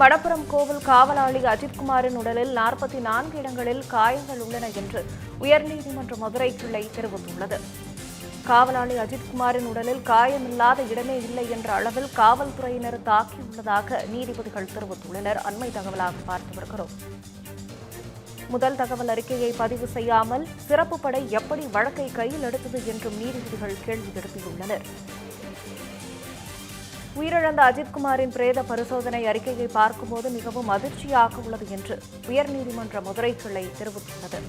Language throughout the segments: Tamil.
மடப்புரம் கோவில் காவலாளி அஜித்குமாரின் உடலில் நாற்பத்தி நான்கு இடங்களில் காயங்கள் உள்ளன என்று உயர்நீதிமன்ற மதுரை கிளை தெரிவித்துள்ளது. காவலாளி அஜித்குமாரின் உடலில் காயமில்லாத இடமே இல்லை என்ற அளவில் காவல்துறையினர் தாக்கியுள்ளதாக நீதிபதிகள் தெரிவித்துள்ளனர். அண்மை தகவலாக பார்த்து வருகிறோம். முதல் தகவல் அறிக்கையை பதிவு செய்யாமல் சிறப்பு படை எப்படி வழக்கை கையில் எடுத்தது என்றும் நீதிபதிகள் கேள்வி எழுப்பியுள்ளனர். உயிரிழந்த அஜித்குமாரின் பிரேத பரிசோதனை அறிக்கையை பார்க்கும்போது மிகவும் அதிர்ச்சியாக உள்ளது என்று உயர்நீதிமன்ற மதுரை கிளை தெரிவித்துள்ளது.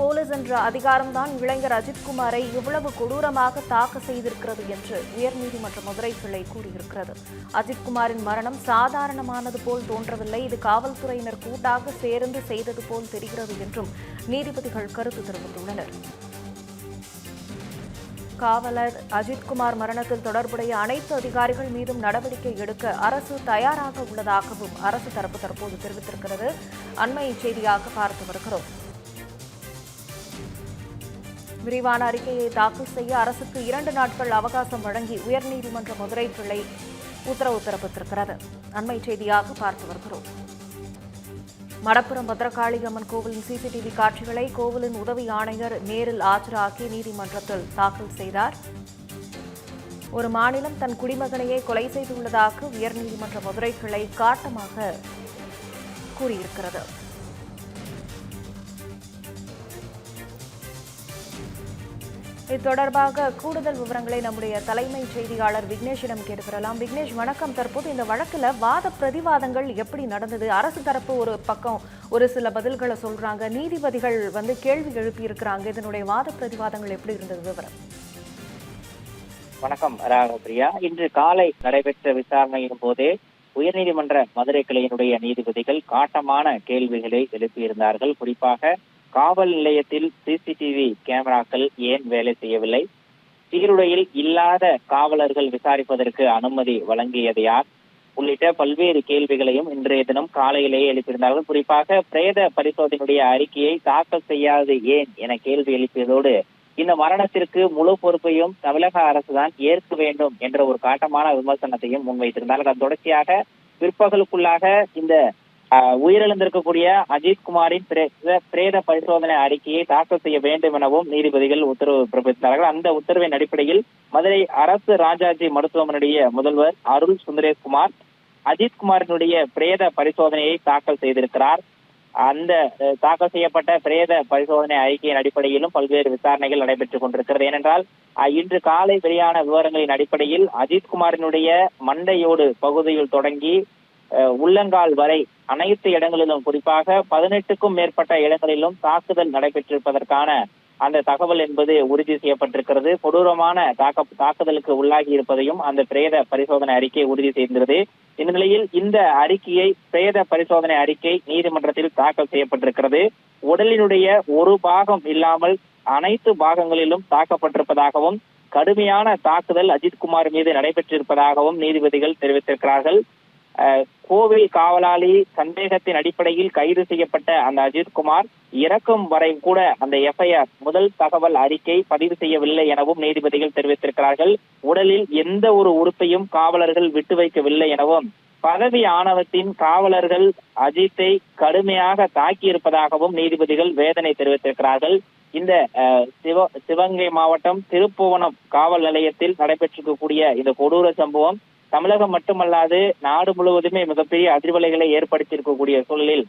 போலீஸ் என்ற அதிகாரம்தான் இளைஞர் அஜித்குமாரை இவ்வளவு கொடூரமாக தாக்க செய்திருக்கிறது என்று உயர்நீதிமன்ற மதுரை கிளை கூறியிருக்கிறது. அஜித்குமாரின் மரணம் சாதாரணமானது போல் தோன்றவில்லை. இது காவல்துறையினர் கூட்டாக சேர்ந்து செய்தது போல் தெரிகிறது என்றும் நீதிபதிகள் கருத்து தெரிவித்துள்ளனர். காவலர் அஜித்குமார் மரணத்தில் தொடர்புடைய அனைத்து அதிகாரிகள் மீதும் நடவடிக்கை எடுக்க அரசு தயாராக உள்ளதாகவும் அரசு தரப்பு தற்போது தெரிவித்திருக்கிறது. அண்மை செய்தியாக பார்த்து வருகிறோம். விரிவான அறிக்கையை தாக்கல் செய்ய அரசுக்கு இரண்டு நாட்கள் அவகாசம் வழங்கி உயர்நீதிமன்ற மதுரை கிளை உத்தரவு பிறப்பித்திருக்கிறது. அண்மை செய்தியாக பார்த்து வருகிறோம். மடப்புரம் பத்ரகாளியம்மன் கோவிலின் சிசிடிவி காட்சிகளை கோவிலின் உதவி ஆணையர் நேரில் ஆஜராக்கி நீதிமன்றத்தில் தாக்கல் செய்தார். ஒரு மாநிலம் தன் குடிமகனையே கொலை செய்துள்ளதாக உயர்நீதிமன்ற மதுரை கிளை காட்டமாக கூறியிருக்கிறது. இது தொடர்பாக கூடுதல் விவரங்களை நம்முடைய தலைமை செய்தியாளர் விக்னேஷிடம் கேட்டு பெறலாம் விக்னேஷ் வணக்கம். தற்போது இந்த வழக்கில் வாத பிரதிவாதங்கள் எப்படி நடந்தது? அரசு தரப்பு ஒரு பக்கம் ஒரு சில பதில்களை சொல்றாங்க. நீதிபதிகள் வந்து கேள்வி எழுப்பி இருக்கிறாங்க இதனுடைய வாத பிரதிவாதங்கள் எப்படி இருந்தது? விவரம். வணக்கம் ராகபிரியா இன்று காலை நடைபெற்ற விசாரணையின் போதே உயர்நீதிமன்ற மதுரை கிளையினுடைய நீதிபதிகள் காட்டமான கேள்விகளை எழுப்பியிருந்தார்கள். குறிப்பாக காவல் நிலையத்தில் சிசிடிவி கேமராக்கள் ஏன் வேலை செய்யவில்லை? சீருடையில் இல்லாத காவலர்கள் விசாரிப்பதற்கு அனுமதி வழங்கியது யார்? உள்ளிட்ட பல்வேறு கேள்விகளையும் இன்றைய தினம் காலையிலேயே எழுப்பியிருந்தார்கள். குறிப்பாக பிரேத பரிசோதனையுடைய அறிக்கையை தாக்கல் செய்யாது ஏன் என கேள்வி எழுப்பியதோடு இந்த மரணத்திற்கு முழு பொறுப்பையும் தமிழக அரசுதான் ஏற்க வேண்டும் என்ற ஒரு காட்டமான விமர்சனத்தையும் முன்வைத்திருந்தார்கள். அதன் தொடர்ச்சியாக பிற்பகலுக்குள்ளாக இந்த உயிரிழந்திருக்கக்கூடிய அஜித் குமாரின் பிரேத பரிசோதனை அறிக்கையை தாக்கல் செய்ய வேண்டும் எனவும் நீதிபதிகள் உத்தரவு பிறப்பித்தார்கள். அந்த உத்தரவின் அடிப்படையில் மதுரை அரசு ராஜாஜி மருத்துவமனையுடைய முதல்வர் அருள் சுந்தரேஷ்குமார் அஜித் குமாரினுடைய பிரேத பரிசோதனையை தாக்கல் செய்திருக்கிறார். அந்த தாக்கல் செய்யப்பட்ட பிரேத பரிசோதனை அறிக்கையின் அடிப்படையிலும் பல்வேறு விசாரணைகள் நடைபெற்றுக் கொண்டிருக்கிறது. ஏனென்றால் இன்று காலை வெளியான விவரங்களின் அடிப்படையில் அஜித்குமாரினுடைய மண்டையோடு பகுதியில் தொடங்கி உள்ளங்கால் வரை அனைத்து இடங்களிலும் குறிப்பாக பதினெட்டுக்கும் மேற்பட்ட இடங்களிலும் தாக்குதல் நடைபெற்றிருப்பதற்கான அந்த தகவல் என்பது உறுதி செய்யப்பட்டிருக்கிறது. கொடூரமான தாக்க தாக்குதலுக்கு உள்ளாகி இருப்பதையும் அந்த பிரேத பரிசோதனை அறிக்கை உறுதி செய்திருந்தது. இந்த நிலையில் இந்த அறிக்கையை பிரேத பரிசோதனை அறிக்கை நீதிமன்றத்தில் தாக்கல் செய்யப்பட்டிருக்கிறது. உடலினுடைய ஒரு பாகம் இல்லாமல் அனைத்து பாகங்களிலும் தாக்கப்பட்டிருப்பதாகவும் கடுமையான தாக்குதல் அஜித்குமார் மீது நடைபெற்றிருப்பதாகவும் நீதிபதிகள் தெரிவித்திருக்கிறார்கள். கோவில் காவலாளி சந்தேகத்தின் அடிப்படையில் கைது செய்யப்பட்ட அந்த அஜித்குமார் இறக்கும் வரை கூட அந்த எஃப்ஐஆர் முதல் தகவல் அறிக்கை பதிவு செய்யவில்லை எனவும் நீதிபதிகள் தெரிவித்திருக்கிறார்கள். உடலில் எந்த ஒரு உறுப்பையும் காவலர்கள் விட்டு வைக்கவில்லை எனவும் பதவி ஆணவத்தின் காவலர்கள் அஜித்தை கடுமையாக தாக்கியிருப்பதாகவும் நீதிபதிகள் வேதனை தெரிவித்திருக்கிறார்கள். இந்த அஹ், சிவ சிவகங்கை மாவட்டம் திருப்புவனம் காவல் நிலையத்தில் நடைபெற்றிருக்கக்கூடிய இந்த கொடூர சம்பவம் தமிழகம் மட்டுமல்லாது நாடு முழுவதுமே மிகப்பெரிய அதிர்வலைகளை ஏற்படுத்தியிருக்கக்கூடிய சூழலில்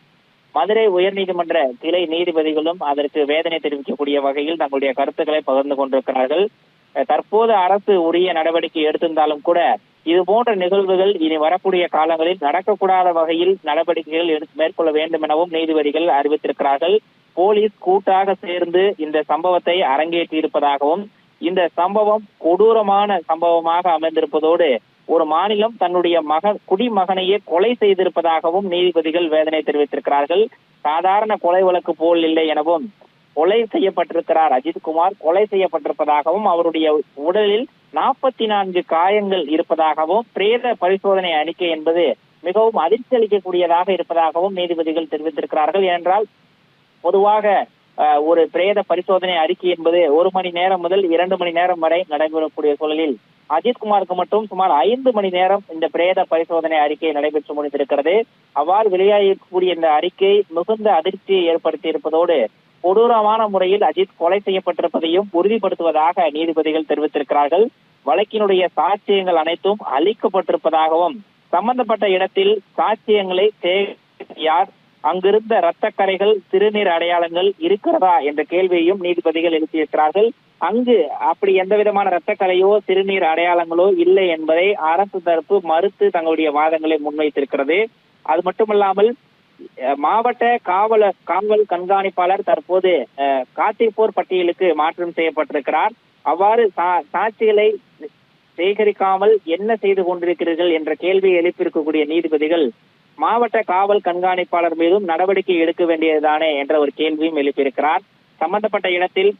மதுரை உயர்நீதிமன்ற கிளை நீதிபதிகளும் அதற்கு வேதனை தெரிவிக்கக்கூடிய வகையில் தங்களுடைய கருத்துக்களை பகிர்ந்து கொண்டிருக்கிறார்கள். தற்போது அரசு உரிய நடவடிக்கை எடுத்திருந்தாலும் கூட இது போன்ற நிகழ்வுகள் இனி வரக்கூடிய காலங்களில் நடக்கக்கூடாத வகையில் நடவடிக்கைகள் மேற்கொள்ள வேண்டும் எனவும் நீதிபதிகள் அறிவித்திருக்கிறார்கள். போலீஸ் கூட்டாக சேர்ந்து இந்த சம்பவத்தை அரங்கேற்றியிருப்பதாகவும் இந்த சம்பவம் கொடூரமான சம்பவமாக அமைந்திருப்பதோடு ஒரு மாநிலம் தன்னுடைய மகன் குடிமகனையே கொலை செய்திருப்பதாகவும் நீதிபதிகள் வேதனை தெரிவித்திருக்கிறார்கள். சாதாரண கொலை வழக்கு போல் இல்லை எனவும் கொலை செய்யப்பட்டிருக்கிறார் அஜித்குமார் கொலை செய்யப்பட்டிருப்பதாகவும் அவருடைய உடலில் நாற்பத்தி நான்கு காயங்கள் இருப்பதாகவும் பிரேத பரிசோதனை அறிக்கை என்பது மிகவும் அதிர்ச்சி அளிக்கக்கூடியதாக இருப்பதாகவும் நீதிபதிகள் தெரிவித்திருக்கிறார்கள். ஏனென்றால் பொதுவாக அஹ், ஒரு பிரேத பரிசோதனை அறிக்கை என்பது ஒரு மணி நேரம் முதல் இரண்டு மணி நேரம் வரை நடைபெறக்கூடிய சூழலில் அஜித்குமாருக்கு மட்டும் சுமார் ஐந்து மணி நேரம் இந்த பிரேத பரிசோதனை அறிக்கை நடைபெற்று முடிந்திருக்கிறது. அவ்வாறு வெளியாகக்கூடிய இந்த அறிக்கை மிகுந்த அதிர்ச்சியை ஏற்படுத்தி இருப்பதோடு கொடூரமான முறையில் அஜித் கொலை செய்யப்பட்டிருப்பதையும் உறுதிப்படுத்துவதாக நீதிபதிகள் தெரிவித்திருக்கிறார்கள். வழக்கினுடைய சாட்சியங்கள் அனைத்தும் அளிக்கப்பட்டிருப்பதாகவும் சம்பந்தப்பட்ட இடத்தில் சாட்சியங்களை யார் அங்கிருந்த இரத்த கரைகள் சிறுநீர் அடையாளங்கள் இருக்கிறதா என்ற கேள்வியையும் நீதிபதிகள் எழுப்பியிருக்கிறார்கள். அங்கு அப்படி எந்த விதமான இரத்தக்கலையோ சிறுநீர் அடையாளங்களோ இல்லை என்பதை அரசு தரப்பு மறுத்து தங்களுடைய வாதங்களை முன்வைத்திருக்கிறது. அது மட்டுமல்லாமல் மாவட்ட காவல காவல் கண்காணிப்பாளர் தற்போது அஹ், காத்திருப்போர் பட்டியலுக்கு மாற்றம் செய்யப்பட்டிருக்கிறார். அவ்வாறு சா- சாட்சிகளை சேகரிக்காமல் என்ன செய்து கொண்டிருக்கிறீர்கள் என்ற கேள்வியை எழுப்பியிருக்கக்கூடிய நீதிபதிகள் மாவட்ட காவல் கண்காணிப்பாளர் மீதும் நடவடிக்கை எடுக்க வேண்டியதுதானே என்ற ஒரு கேள்வியும் எழுப்பியிருக்கிறார். சம்பந்தப்பட்ட இடத்தில்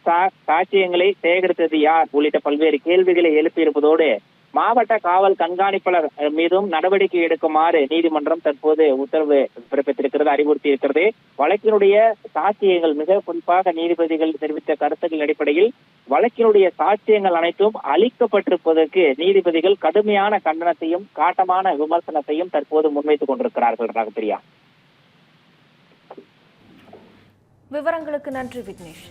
சாட்சியங்களை சேகரித்தது யார் உள்ளிட்ட பல்வேறு கேள்விகளை எழுப்பியிருப்பதோடு மாவட்ட காவல் கண்காணிப்பாளர் மீதும் நடவடிக்கை எடுக்குமாறு நீதிமன்றம் தற்போது உத்தரவு பிறப்பித்திருக்கிறது அறிவுறுத்தி இருக்கிறது வழக்கினுடைய சாட்சியங்கள் மிக குறிப்பாக நீதிபதிகள் தெரிவித்த கருத்துக்கள் அடிப்படையில் வழக்கினுடைய சாட்சியங்கள் அனைத்தும் அளிக்கப்பட்டிருப்பதற்கு நீதிபதிகள் கடுமையான கண்டனத்தையும் காட்டமான விமர்சனத்தையும் தற்போது முன்வைத்துக் கொண்டிருக்கிறார்கள் ராகப்பிரியா. விவரங்களுக்கு நன்றி விக்னேஷ்